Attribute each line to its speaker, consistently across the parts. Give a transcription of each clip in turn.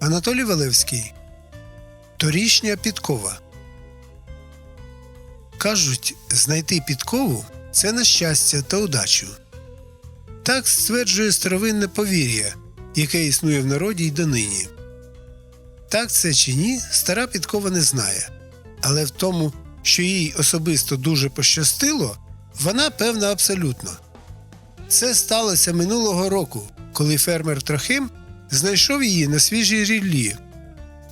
Speaker 1: Анатолій Валевський. Торішня підкова. Кажуть, знайти підкову це на щастя та удачу. Так стверджує старовинне повір'я, яке існує в народі й донині. Так це чи ні, стара підкова не знає. Але в тому, що їй особисто дуже пощастило, вона певна абсолютно. Це сталося минулого року, коли фермер Трохим знайшов її на свіжій ріллі.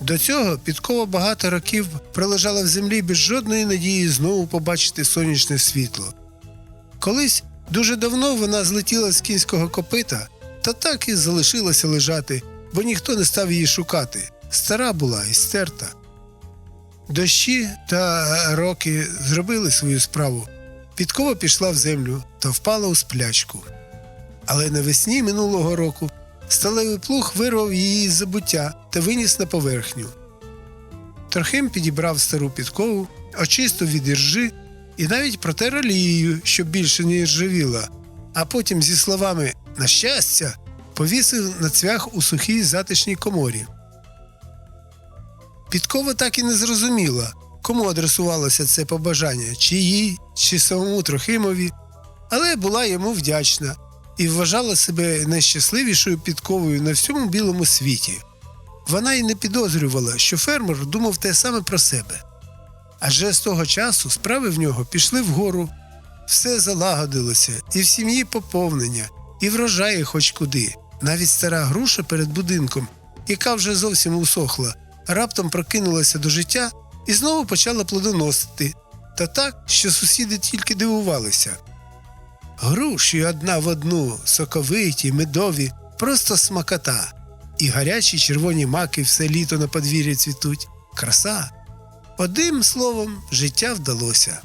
Speaker 1: До цього підкова багато років пролежала в землі без жодної надії знову побачити сонячне світло. Колись дуже давно вона злетіла з кінського копита та так і залишилася лежати, бо ніхто не став її шукати. Стара була і стерта. Дощі та роки зробили свою справу. Підкова пішла в землю та впала у сплячку. Але навесні минулого року сталевий плуг вирвав її з забуття та виніс на поверхню. Трохим підібрав стару підкову, очистив від іржи і навіть протер олією, щоб більше не іржавіла, а потім зі словами на щастя повісив на цвях у сухій затишній коморі. Підкова так і не зрозуміла, кому адресувалося це побажання, чи їй, чи самому Трохимові, але була йому вдячна і вважала себе найщасливішою підковою на всьому білому світі. Вона й не підозрювала, що фермер думав те саме про себе. Адже з того часу справи в нього пішли вгору, все залагодилося, і в сім'ї поповнення, і врожаї хоч куди. Навіть стара груша перед будинком, яка вже зовсім усохла, раптом прокинулася до життя і знову почала плодоносити, та так, що сусіди тільки дивувалися. Груші одна в одну, соковиті, медові, просто смакота. І гарячі червоні маки все літо на подвір'ї цвітуть. Краса. Одним словом, життя вдалося.